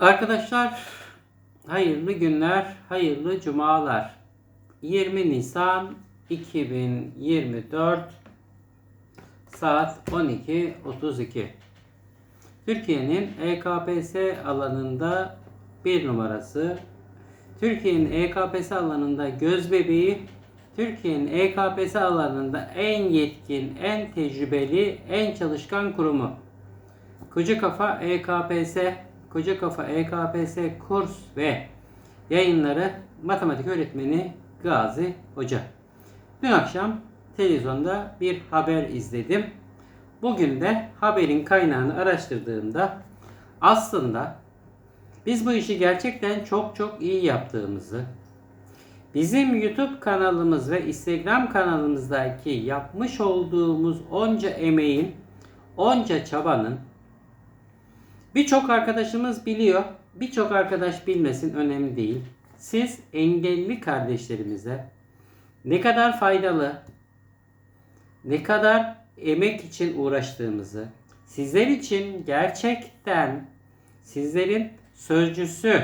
Arkadaşlar hayırlı günler, hayırlı cumalar. 20 Nisan 2024 saat 12.32. Türkiye'nin EKPS alanında bir numarası, Türkiye'nin EKPS alanında göz bebeği, Türkiye'nin EKPS alanında en yetkin, en tecrübeli, en çalışkan kurumu. Koca Kafa EKPS, Koca Kafa EKPS kurs ve yayınları matematik öğretmeni Gazi Hoca. Dün akşam televizyonda bir haber izledim. Bugün de haberin kaynağını araştırdığımda aslında biz bu işi gerçekten çok çok iyi yaptığımızı, bizim YouTube kanalımız ve Instagram kanalımızdaki yapmış olduğumuz onca emeğin, onca çabanın Birçok arkadaşımız biliyor. Birçok arkadaş bilmesin önemli değil. Siz engelli kardeşlerimize ne kadar faydalı, ne kadar emek için uğraştığımızı, sizler için gerçekten sizlerin sözcüsü,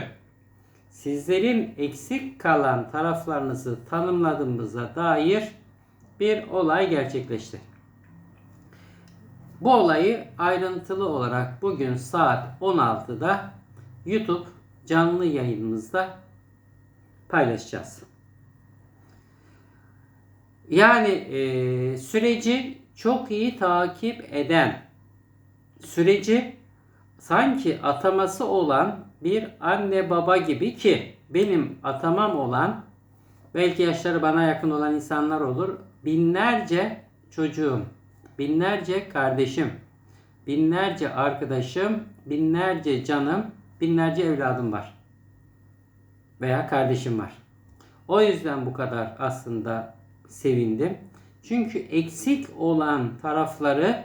sizlerin eksik kalan taraflarınızı tanımladığımıza dair bir olay gerçekleşti. Bu olayı ayrıntılı olarak bugün saat 16'da YouTube canlı yayınımızda paylaşacağız. Yani e, süreci çok iyi takip eden, süreci sanki ataması olan bir anne baba gibi ki benim atamam olan belki yaşları bana yakın olan insanlar olur. Binlerce çocuğum binlerce kardeşim, binlerce arkadaşım, binlerce canım, binlerce evladım var. Veya kardeşim var. O yüzden bu kadar aslında sevindim. Çünkü eksik olan tarafları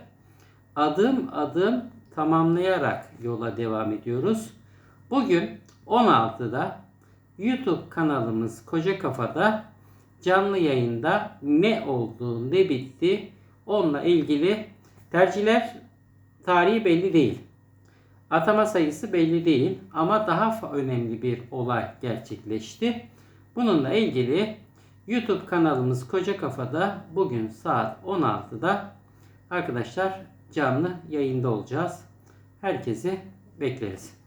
adım adım tamamlayarak yola devam ediyoruz. Bugün 16'da YouTube kanalımız Koca Kafa'da canlı yayında ne oldu, ne bitti Onunla ilgili tercihler tarihi belli değil. Atama sayısı belli değil ama daha önemli bir olay gerçekleşti. Bununla ilgili YouTube kanalımız Koca Kafa'da bugün saat 16'da arkadaşlar canlı yayında olacağız. Herkesi bekleriz.